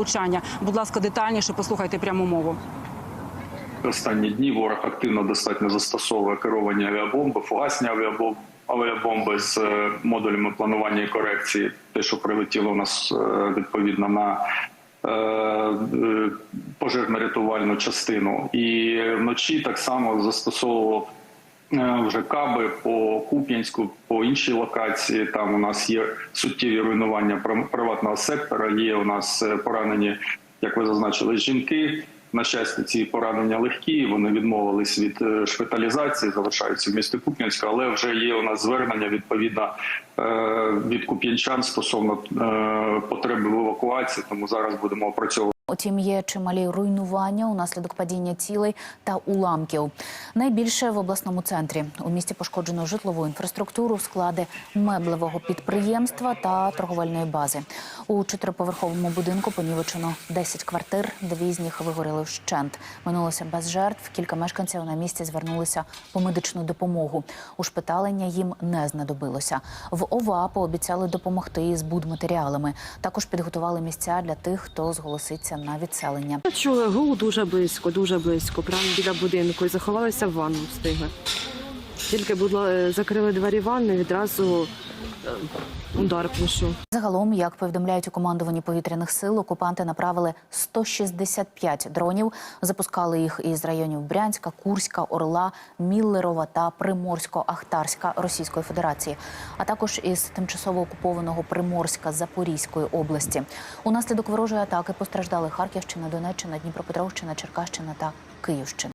Влучання. Будь ласка, детальніше послухайте пряму мову. Останні дні ворог активно достатньо застосовує керовані авіабомби, фугасні авіабомби, авіабомби з е, модулями планування і корекції. Те, що прилетіло у нас е, відповідно на е, пожежно-рятувальну частину, і вночі так само застосовував вже каби по Куп'янську, по іншій локації. Там у нас є суттєві руйнування прив- приватного сектора. Є у нас е, поранені, як ви зазначили, жінки. На щастя, ці поранення легкі. Вони відмовились від е, шпиталізації, залишаються в місті Куп'янська, але вже є у нас звернення відповідно е, від куп'янчан стосовно е, потреби в евакуації. Тому зараз будемо опрацьовувати. Утім, є чималі руйнування унаслідок падіння цілей та уламків. Найбільше в обласному центрі у місті пошкоджено житлову інфраструктуру, склади меблевого підприємства та торговельної бази. У чотириповерховому будинку понівечено 10 квартир, дві з них вигоріли вщент. Минулося без жертв. Кілька мешканців на місці звернулися по медичну допомогу. Ушпиталення їм не знадобилося. В ОВА пообіцяли допомогти із будматеріалами. Також підготували місця для тих, хто зголоситься на відселення. Чули гул дуже близько, дуже близько, прямо біля будинку, і заховалися в ванну встигли. Тільки будь закрили двері ванни, відразу е, удар пішов. Загалом, як повідомляють у командуванні повітряних сил, окупанти направили 165 дронів. Запускали їх із районів Брянська, Курська, Орла, Міллерова та Приморсько-Ахтарська Російської Федерації, а також із тимчасово окупованого Приморська Запорізької області. Унаслідок ворожої атаки постраждали Харківщина, Донеччина, Дніпропетровщина, Черкащина та Київщина.